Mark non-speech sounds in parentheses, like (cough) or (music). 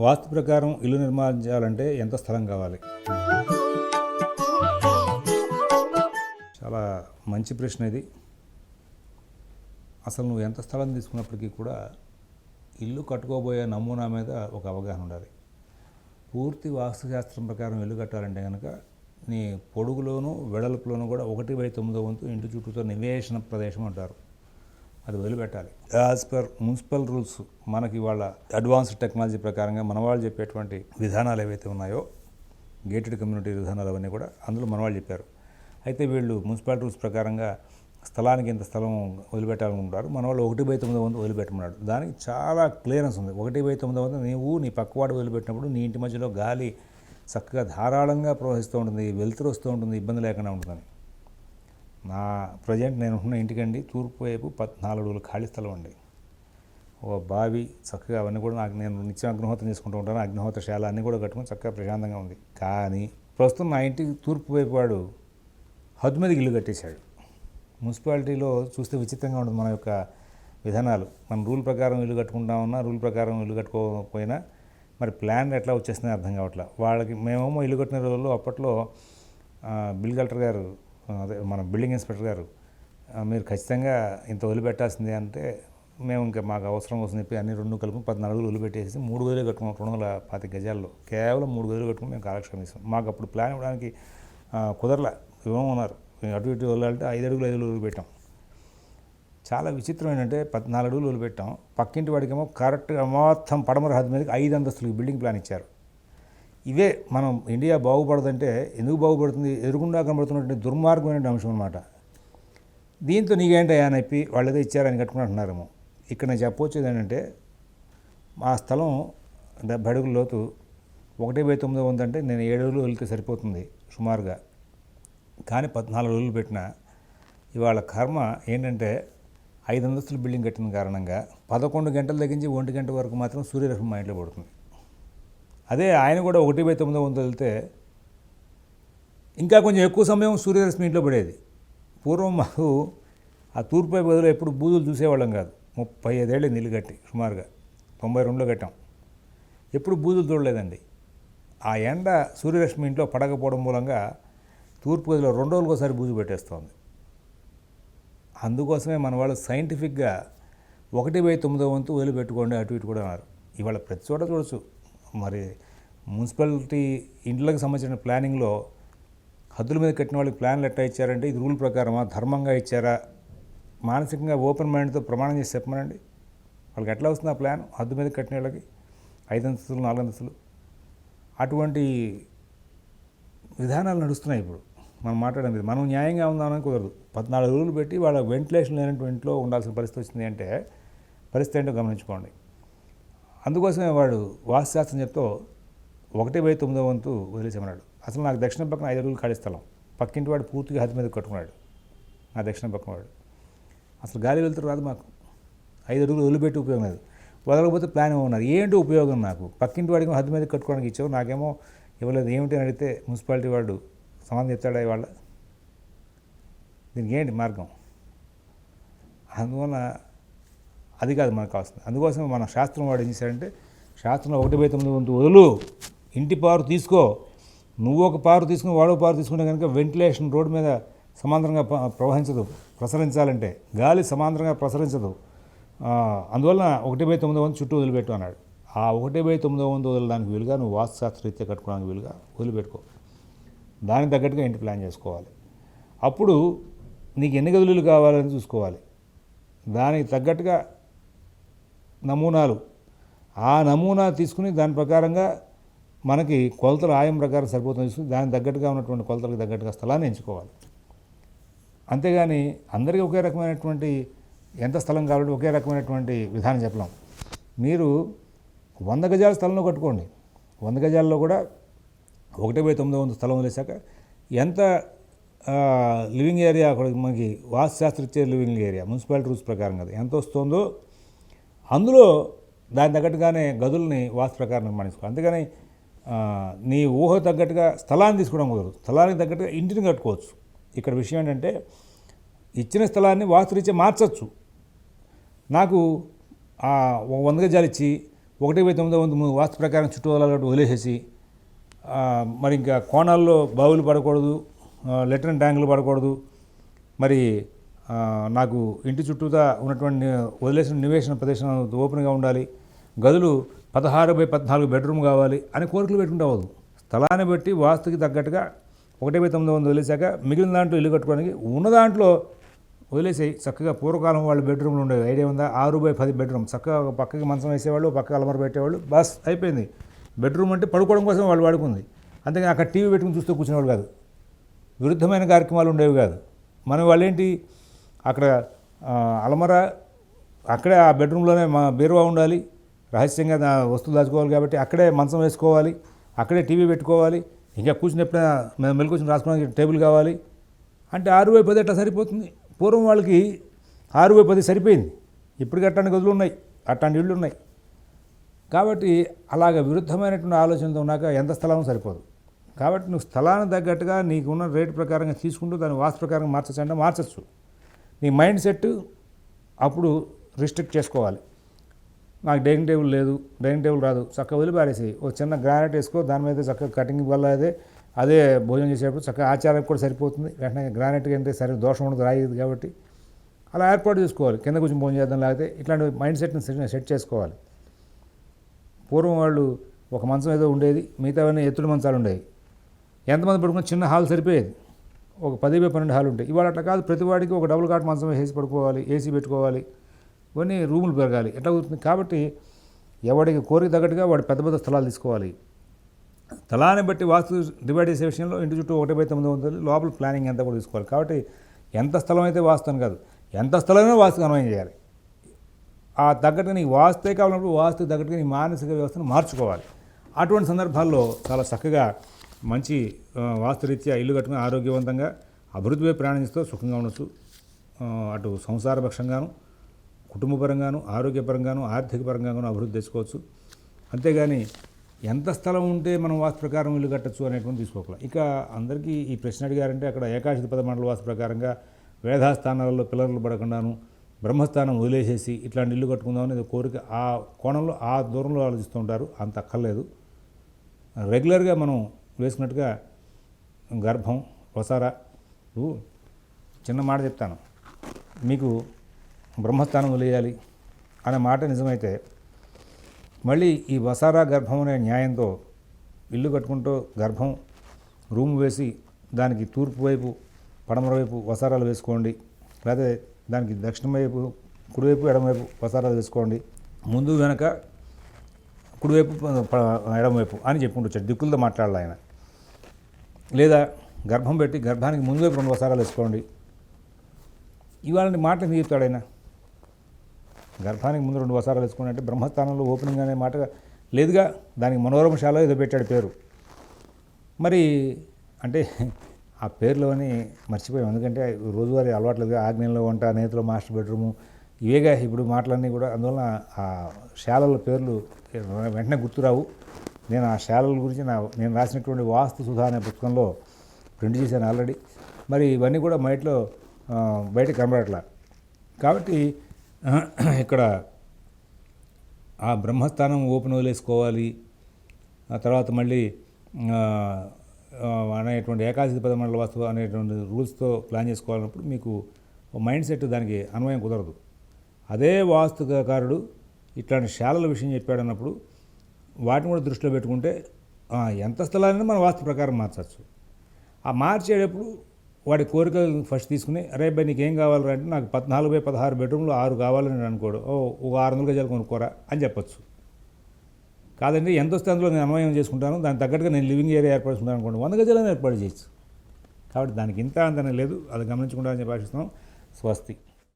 వాస్తు ప్రకారం ఇల్లు నిర్మించాలంటే ఎంత స్థలం కావాలి? చాలా మంచి ప్రశ్న ఇది. అసలు నువ్వు ఎంత స్థలం తీసుకున్నప్పటికీ కూడా ఇల్లు కట్టుకోబోయే నమూనా మీద ఒక అవగాహన ఉండాలి. పూర్తి వాస్తుశాస్త్రం ప్రకారం ఇల్లు కట్టాలంటే కనుక నీ పొడుగులోను వెడల్పులోను కూడా ఒకటి బై తొమ్మిదో వంతు ఇంటి చుట్టూతో నివేశన ప్రదేశం అంటారు. అది వదిలిపెట్టాలి. యాజ్ పర్ మున్సిపల్ రూల్స్ మనకి వాళ్ళ అడ్వాన్స్డ్ టెక్నాలజీ ప్రకారంగా మన వాళ్ళు చెప్పేటువంటి విధానాలు ఏవైతే ఉన్నాయో గేటెడ్ కమ్యూనిటీ విధానాలు అవన్నీ కూడా అందులో మన వాళ్ళు చెప్పారు. అయితే వీళ్ళు మున్సిపల్ రూల్స్ ప్రకారంగా స్థలానికి ఇంత స్థలం వదిలిపెట్టాలనుకుంటారు మన వాళ్ళు ఒకటి బై తొమ్మిది వందలు వదిలిపెట్టమన్నాడు. దానికి చాలా క్లియరెన్స్ ఉంది. ఒకటి బై తొమ్మిది వందలు నీవు నీ పక్కవాడు వదిలిపెట్టినప్పుడు నీ ఇంటి మధ్యలో గాలి చక్కగా ధారాళంగా ప్రవహిస్తూ ఉంటుంది వెలుతురు వస్తూ ఉంటుంది ఇబ్బంది లేకుండా ఉంటుందని. నా ప్రజెంట్ నేను ఉన్న ఇంటికండి తూర్పు వైపు పద్నాలుగు అడుగుల ఖాళీ స్థలం అండి. ఒక బావి చక్కగా అవన్నీ కూడా నాకు నేను నిత్యం అగ్నిహోత్రం చేసుకుంటూ ఉంటాను. అగ్నిహోత్రశాల అన్నీ కూడా కట్టుకుని చక్కగా ప్రశాంతంగా ఉంది. కానీ ప్రస్తుతం నా ఇంటికి తూర్పు వైపు వాడు హద్దు మీదకి ఇల్లు కట్టేశాడు. మున్సిపాలిటీలో చూస్తే విచిత్రంగా ఉంటుంది మన యొక్క విధానాలు. మన రూల్ ప్రకారం ఇల్లు కట్టుకుంటా ఉన్నా రూల్ ప్రకారం ఇల్లు కట్టుకోకపోయినా మరి ప్లాన్ ఎట్లా వచ్చేస్తున్నాయి అర్థం కావట్లేదు వాళ్ళకి మేమేమో ఇల్లు కట్టిన రోజుల్లో అప్పట్లో బిల్ కలెక్టర్ గారు అదే మన బిల్డింగ్ ఇన్స్పెక్టర్ గారు మీరు ఖచ్చితంగా ఇంత వదిలిపెట్టాల్సిందే అంటే మేము ఇంకా మాకు అవసరం కోసం చెప్పి అన్ని రెండు కలిపి పద్నాలుగు వదిలిపెట్టేసి మూడు గదులు కట్టుకున్నాం రెండు వందల పాతి గజాల్లో. కేవలం మూడు గదులు కట్టుకుని మేము కాలక్షేపం ఇస్తాం మాకు అప్పుడు ప్లాన్ ఇవ్వడానికి కుదరల. ఇవ్వం ఉన్నారు. అటు ఇటు వెళ్ళాలంటే ఐదు అడుగులు ఐదు అడుగులు పెట్టాం చాలా విచిత్రం ఏంటంటే పద్నాలుగు అడుగులు వదిలిపెట్టాం. పక్కింటి వాడికేమో కరెక్ట్గా మొత్తం పడమర హద్దు మీదకి ఐదు అంతస్తులకి బిల్డింగ్ ప్లాన్ ఇచ్చారు. ఇవే మనం ఇండియా బాగుపడదంటే ఎందుకు బాగుపడుతుంది? ఎదురుగుండా కనబడుతున్నటువంటి దుర్మార్గమైన అంశం అనమాట దీంతో నీకేంటయ్యా అని చెప్పి వాళ్ళు ఏదో ఇచ్చారని కట్టుకుంటున్నారేమో ఇక్కడ నేను చెప్పొచ్చేది ఏంటంటే మా స్థలం డెబ్బై అడుగుల లోతు ఒకటి బై తొమ్మిది ఉందంటే నేను ఏడు రోజులు వెళ్తే సరిపోతుంది సుమారుగా. కానీ పద్నాలుగు రోజులు పెట్టిన ఇవాళ కర్మ ఏంటంటే ఐదు అంతస్తుల బిల్డింగ్ కట్టిన కారణంగా పదకొండు గంటల తగ్గించి ఒంటి గంట వరకు మాత్రం సూర్యరశ్మి మా ఇంట్లో పడుతుంది. అదే ఆయన కూడా ఒకటి బై తొమ్మిది వందలు వెళ్తే ఇంకా కొంచెం ఎక్కువ సమయం సూర్యరశ్మి ఇంట్లో పడేది. పూర్వం మాకు ఆ తూర్పు బదులు ఎప్పుడు బూదులు చూసేవాళ్ళం కాదు. ముప్పై ఐదేళ్ళు నీళ్ళు కట్టి సుమారుగా తొంభై రెండులో కట్టాం. ఎప్పుడు బూదులు చూడలేదండి. ఆ ఎండ సూర్యరశ్మి ఇంట్లో పడకపోవడం మూలంగా తూర్పు గదిలో రెండు రోజులకోసారి ఒకసారి బూజు పెట్టేస్తోంది. అందుకోసమే మన వాళ్ళు సైంటిఫిక్గా ఒకటి బై తొమ్మిదో వంతు వదిలిపెట్టుకోండి అటు ఇటు కూడా అన్నారు. ఇవాళ ప్రతి చోట చూడొచ్చు. మరి మున్సిపాలిటీ ఇండ్లకు సంబంధించిన ప్లానింగ్లో హద్దుల మీద కట్టిన వాళ్ళకి ప్లాన్లు ఎట్లా ఇచ్చారంటే ఇది రూల్ ప్రకారమా? ధర్మంగా ఇచ్చారా? మానసికంగా ఓపెన్ మైండ్తో ప్రమాణం చేసి చెప్పమనండి. వాళ్ళకి ఎట్లా వస్తుంది ఆ ప్లాన్? హద్దు మీద కట్టిన వాళ్ళకి ఐదు అంతస్తులు నాలుగు అంతస్తులు. అటువంటి విధానాలు నడుస్తున్నాయి ఇప్పుడు. మనం మాట్లాడేది మనం న్యాయంగా ఉందామని కుదరదు. పద్నాలుగు రోజులు పెట్టి వాళ్ళ వెంటిలేషన్ లేనటువంటి ఇంట్లో ఉండాల్సిన పరిస్థితి వచ్చింది అంటే పరిస్థితి ఏంటో గమనించుకోండి. అందుకోసమే వాడు వాస్తుశాస్త్రం చెప్తూ ఒకటి బై తొమ్మిదో వంతు వదిలేసామన్నాడు. అసలు నాకు దక్షిణ పక్కన ఐదు అడుగులు ఖాళీ స్థలం. పక్కింటి వాడు పూర్తిగా హద్దు మీద కట్టుకున్నాడు. నా దక్షిణ పక్కన వాడు. అసలు గాలి వెళ్తారు రాదు మాకు. ఐదు అడుగులు వదిలిపెట్టి ఉపయోగం లేదు. వదలకపోతే ప్లాన్ ఇవ్వన్నారు ఏంటి ఉపయోగం నాకు? పక్కింటి వాడికి హద్దు మీద కట్టుకోవడానికి ఇచ్చావు? నాకేమో ఇవ్వలేదు. ఏమిటి అని అడిగితే మున్సిపాలిటీ వాడు సమాధానం చెప్తాడా ఇవాళ? దీనికి ఏంటి మార్గం? అందువల్ల అది కాదు మనకు కావాల్సింది. అందుకోసం మన శాస్త్రం వాడు ఏం చేశాడంటే శాస్త్రంలో ఒకటి బై తొమ్మిది వంతు వదులు ఇంటి పారు తీసుకో. నువ్వు ఒక పారు తీసుకుని వాడు పారు తీసుకుంటే కనుక వెంటిలేషన్ రోడ్డు మీద సమాంతరంగా ప్రవహించదు ప్రసరించాలంటే. గాలి సమాంతరంగా ప్రసరించదు. అందువలన ఒకటి బై తొమ్మిది వంతు చుట్టూ వదిలిపెట్టు అన్నాడు. ఆ ఒకటి బై తొమ్మిదో వంతు వదలడానికి వీలుగా నువ్వు వాస్తుశాస్త్రరీత్యా కట్టుకోవడానికి వీలుగా వదిలిపెట్టుకో. దానికి తగ్గట్టుగా ఇంటి ప్లాన్ చేసుకోవాలి. అప్పుడు నీకు ఎన్ని గదులు కావాలని చూసుకోవాలి. దానికి తగ్గట్టుగా నమూనాలు. ఆ నమూనా తీసుకుని దాని ప్రకారంగా మనకి కొలతల ఆయం ప్రకారం సరిపోతుంది. తీసుకుని దానికి తగ్గట్టుగా ఉన్నటువంటి కొలతలకు తగ్గట్టుగా స్థలాన్ని ఎంచుకోవాలి. అంతేగాని అందరికీ ఒకే రకమైనటువంటి ఎంత స్థలం కావాలంటే ఒకే రకమైనటువంటి విధానం చెప్పలేం. మీరు వంద గజాల స్థలంలో కట్టుకోండి. వంద గజాల్లో కూడా ఒకటి బై తొమ్మిది వందల స్థలం వదిలేశాక ఎంత లివింగ్ ఏరియా మనకి వాస్తుశాస్త్ర ఇచ్చే లివింగ్ ఏరియా మున్సిపాలిటీ రూల్స్ ప్రకారం కదా. ఎంత వస్తుందో అందులో దాని తగ్గట్టుగానే గదుల్ని వాస్తు ప్రకారం నిర్మాణించుకో అందుకని నీ ఊహ తగ్గట్టుగా స్థలాన్ని తీసుకోవడం కుదరదు. స్థలానికి తగ్గట్టుగా ఇంటిని కట్టుకోవచ్చు. ఇక్కడ విషయం ఏంటంటే ఇచ్చిన స్థలాన్ని వాస్తురీత్యా మార్చచ్చు. నాకు ఒక వంద గజాలు ఇచ్చి ఒకటి వెయ్యి తొమ్మిది వంద మూడు వాస్తు ప్రకారం చుట్టూ వదిలేసేసి మరి ఇంకా కోణాల్లో బావులు పడకూడదు లెటర్ ట్యాంకులు పడకూడదు మరి నాకు ఇంటి చుట్టూతా ఉన్నటువంటి వదిలేసిన నివేశన ప్రదేశం ఓపెన్గా ఉండాలి. గదులు పదహారు బై పద్నాలుగు బెడ్రూమ్ కావాలి అని కోరికలు పెట్టుకుంటే అవ్వదు స్థలాన్ని బట్టి వాస్తుకి తగ్గట్టుగా ఒకటి బై తొమ్మిది వందలు వదిలేశాక మిగిలిన దాంట్లో ఇల్లు కట్టుకోవడానికి ఉన్న దాంట్లో వదిలేసి చక్కగా పూర్వకాలం వాళ్ళు బెడ్రూమ్లు ఉండేవి ఐడియా ఉందా? ఆరు బై పది బెడ్రూమ్. చక్కగా పక్కకి మంచం వేసేవాళ్ళు పక్క అలమర పెట్టేవాళ్ళు బస్ అయిపోయింది. బెడ్రూమ్ అంటే పడుకోవడం కోసం వాళ్ళు వాడుకుంది. అంతేగాని అక్కడ టీవీ పెట్టుకుని చూస్తూ కూర్చునేవాళ్ళు కాదు. విరుద్ధమైన కార్యక్రమాలు ఉండేవి కాదు. మనం వాళ్ళేంటి? అక్కడ అలమర అక్కడే ఆ బెడ్రూమ్లోనే మా బీరువా ఉండాలి. రహస్యంగా వస్తువులు దాచుకోవాలి కాబట్టి అక్కడే మంచం వేసుకోవాలి. అక్కడే టీవీ పెట్టుకోవాలి. ఇంకా కూర్చున్నప్పుడైనా మేము మెలుకొచ్చిన రాసుకోవడానికి టేబుల్ కావాలి. అంటే ఆరు బై పది అట్లా సరిపోతుంది. పూర్వం వాళ్ళకి ఆరు బై పది సరిపోయింది. ఇప్పుడు అట్లాంటి గదులు ఉన్నాయి. అట్లాంటి ఇళ్ళు ఉన్నాయి. కాబట్టి అలాగ విరుద్ధమైనటువంటి ఆలోచనతో ఉన్నాక ఎంత స్థలం సరిపోదు. కాబట్టి నువ్వు స్థలానికి తగ్గట్టుగా నీకున్న రేటు ప్రకారంగా తీసుకుంటూ దాని వాస్తు ప్రకారం మార్చచ్చు అంటే మార్చచ్చు. నీ మైండ్ సెట్ అప్పుడు రిస్ట్రిక్ట్ చేసుకోవాలి. నాకు డైనింగ్ టేబుల్ లేదు డైనింగ్ టేబుల్ రాదు చక్కగా వదిలిపారేసి ఒక చిన్న గ్రానైట్ వేసుకో దాని మీద చక్కగా కటింగ్ వల్ల అదే అదే భోజనం చేసేటప్పుడు చక్కగా ఆచారానికి కూడా సరిపోతుంది. వెంటనే గ్రానైట్ అంటే సరే దోషం ఉండదు రాయదు కాబట్టి. అలా ఏర్పాటు చేసుకోవాలి. కింద కొంచెం భోజనం చేద్దాం లేకపోతే ఇట్లాంటి మైండ్ సెట్ని సెట్- సెట్ చేసుకోవాలి. పూర్వం వాళ్ళు ఒక మంచం ఏదో ఉండేది మిగతావన్నీ ఎత్తుడు మంచాలు ఉండేవి. ఎంతమంది పడుకున్న చిన్న హాల్ సరిపోయేది. ఒక పది బై పన్నెండు హాల్ ఉంటాయి. ఇవాళ అట్లా కాదు. ప్రతి వాడికి ఒక డబుల్ కాట్ మంచం వేసి పడుకోవాలి ఏసీ పెట్టుకోవాలి ఇవన్నీ రూములు పెరగాలి. ఎట్లా అవుతుంది కాబట్టి ఎవడికి కోరిక తగ్గట్టుగా వాడు పెద్ద పెద్ద స్థలాలు తీసుకోవాలి. స్థలాన్ని బట్టి వాస్తు డివైడ్ చేసే విషయంలో ఇంటి చుట్టూ ఒకటి బై తొమ్మిది వందలు లోపల ప్లానింగ్ ఎంత కూడా తీసుకోవాలి. కాబట్టి ఎంత స్థలం అయితే వాస్తు అని కాదు. ఎంత స్థలమైనా వాస్తుకు అన్వయం చేయాలి. ఆ తగ్గట్టుగా నీకు వాస్తే కావాలన్నప్పుడు వాస్తు తగ్గట్టుగా నీ మానసిక వ్యవస్థను మార్చుకోవాలి. అటువంటి సందర్భాల్లో చాలా చక్కగా మంచి ఆ, వాస్తురీత్యా ఇల్లు కట్టుకుని ఆరోగ్యవంతంగా అభివృద్ధి వైపు ప్రయాణిస్తూ సుఖంగా ఉండొచ్చు. అటు సంసారపక్షంగాను కుటుంబపరంగాను ఆరోగ్యపరంగాను ఆర్థిక పరంగాను అభివృద్ధి తెచ్చుకోవచ్చు. అంతేగాని ఎంత స్థలం ఉంటే మనం వాస్తు ప్రకారం ఇల్లు కట్టచ్చు అనేటువంటి తీసుకోవాలి ఇక అందరికీ ఈ ప్రశ్న అడిగారంటే అక్కడ ఏకాశిత పద మండల వాస్తు ప్రకారంగా వేధాస్థానాలలో పిల్లర్లు పడకుండాను బ్రహ్మస్థానం వదిలేసేసి ఇట్లాంటి ఇల్లు కట్టుకుందాం అనేది కోరిక ఆ కోణంలో ఆ దూరంలో ఆలోచిస్తూ ఉంటారు. అంత అక్కర్లేదు. రెగ్యులర్గా మనం వేసుకున్నట్టుగా గర్భం వసారా చిన్న మాట చెప్తాను. మీకు బ్రహ్మస్థానం వదిలేయాలి అనే మాట నిజమైతే మళ్ళీ ఈ వసారా గర్భం అనే న్యాయంతో ఇల్లు కట్టుకుంటూ గర్భం రూమ్ వేసి దానికి తూర్పు వైపు పడమర వైపు వసారాలు వేసుకోండి. లేదా దానికి దక్షిణ వైపు కుడివైపు ఎడమవైపు వసారాలు వేసుకోండి. ముందు వెనక కుడివైపు ఎడమవైపు అని చెప్పుకుంటూ వచ్చాడు. దిక్కులతో మాట్లాడాలి ఆయన. లేదా గర్భం పెట్టి గర్భానికి ముందు రెండు వసారాలు వేసుకోండి. ఇవాళ మాట ఎందుకు చెప్తాడు ఆయన? గర్భానికి ముందు రెండు వసారాలు వేసుకోండి అంటే బ్రహ్మస్థానంలో ఓపెనింగ్ అనే మాట లేదుగా దానికి మనోరమశాల ఏదో పెట్టాడు పేరు. మరి అంటే ఆ పేర్లోని మర్చిపోయాం. ఎందుకంటే రోజువారీ అలవాట్లుగా ఆగ్నేయంలో వంట నేతిలో మాస్టర్ బెడ్రూము ఇవేగా ఇప్పుడు మాటలన్నీ కూడా అందువలన ఆ శాలల పేర్లు వెంటనే గుర్తురావు. నేను ఆ శాలల గురించి నా నేను రాసినటువంటి వాస్తు సుధా అనే పుస్తకంలో ప్రింట్ చేశాను ఆల్రెడీ మరి ఇవన్నీ కూడా మైట్లో బయట కనబడట్లా. కాబట్టి (clears throat) ఇక్కడ ఆ బ్రహ్మస్థానం ఓపెన్ వదిలేసుకోవాలి. ఆ తర్వాత మళ్ళీ అనేటువంటి ఏకాదశి పదమండల వాస్తు అనేటువంటి రూల్స్తో ప్లాన్ చేసుకోవాలన్నప్పుడు మీకు మైండ్ సెట్ దానికి అన్వయం కుదరదు. అదే వాస్తుకారుడు ఇట్లాంటి శాలల విషయం చెప్పాడన్నప్పుడు వాటిని కూడా దృష్టిలో పెట్టుకుంటే ఎంత స్థలాన్ని మనం వాస్తు ప్రకారం మార్చచ్చు. ఆ మార్చేటప్పుడు వాడి కోరికలు ఫస్ట్ తీసుకుని అరే బై నీకు ఏం కావాలరా అంటే నాకు పద్నాలుగు బై పదహారు బెడ్రూమ్లు ఆరు కావాలని అనుకోడు. ఓ ఒక ఆరు వందల గజాలు కొనుక్కోరా అని చెప్పచ్చు. కాదండి ఎంత వస్తే అందులో నేను అన్వయం చేసుకుంటాను దానికి తగ్గట్టుగా నేను లివింగ్ ఏరియా ఏర్పాటు అనుకోండి వంద గజాలను ఏర్పాటు చేయొచ్చు. కాబట్టి దానికి ఇంత అంతనే లేదు అది గమనించుకుంటామని చెప్పి ఆశిస్తున్నాం. స్వస్తి.